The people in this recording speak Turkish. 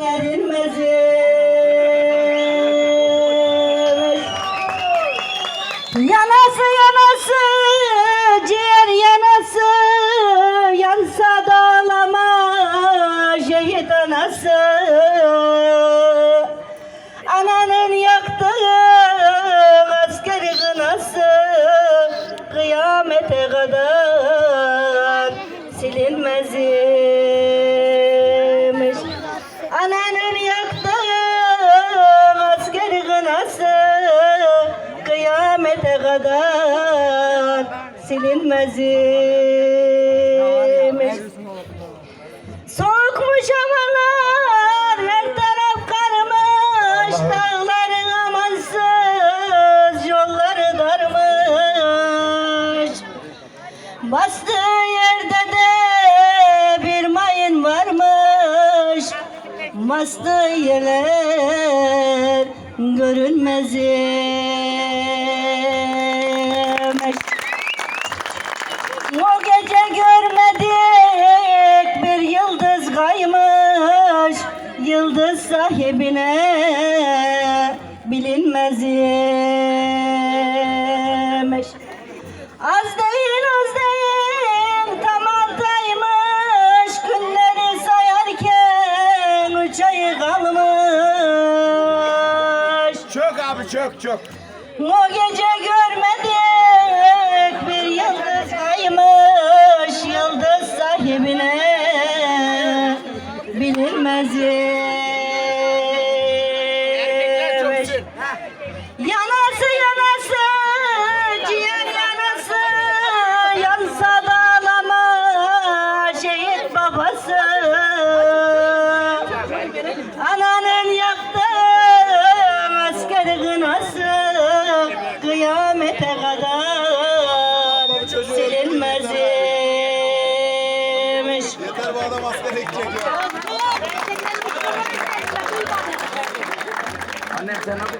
Erinmezmiş Yanası yanası ciğer yanası yansa da ağlama şehit anası. Ananın yaktığı askeri kınası kıyamete kadar silinmezmiş kıyamete kadar silinmezmiş Soğukmuş havalar, her taraf karmış, dağların amansız, yolları darmış. Bastığı yerde de bir mayın varmış, bastığı yerler görünmezmiş. Yıldız sahibine bilinmezmiş Az değil az değil tam altaymış. Günleri sayarken üç ayı kalmış. Çok abi çok çok. o gece bilinmezmiş. Yanası yanası ciğer yanası. Yansa da ağlama şehit babası. Ananın yaktığı askeri kınası. Kıyamete kadar Meğer bu adam asker ekecek ya. Annem sen ne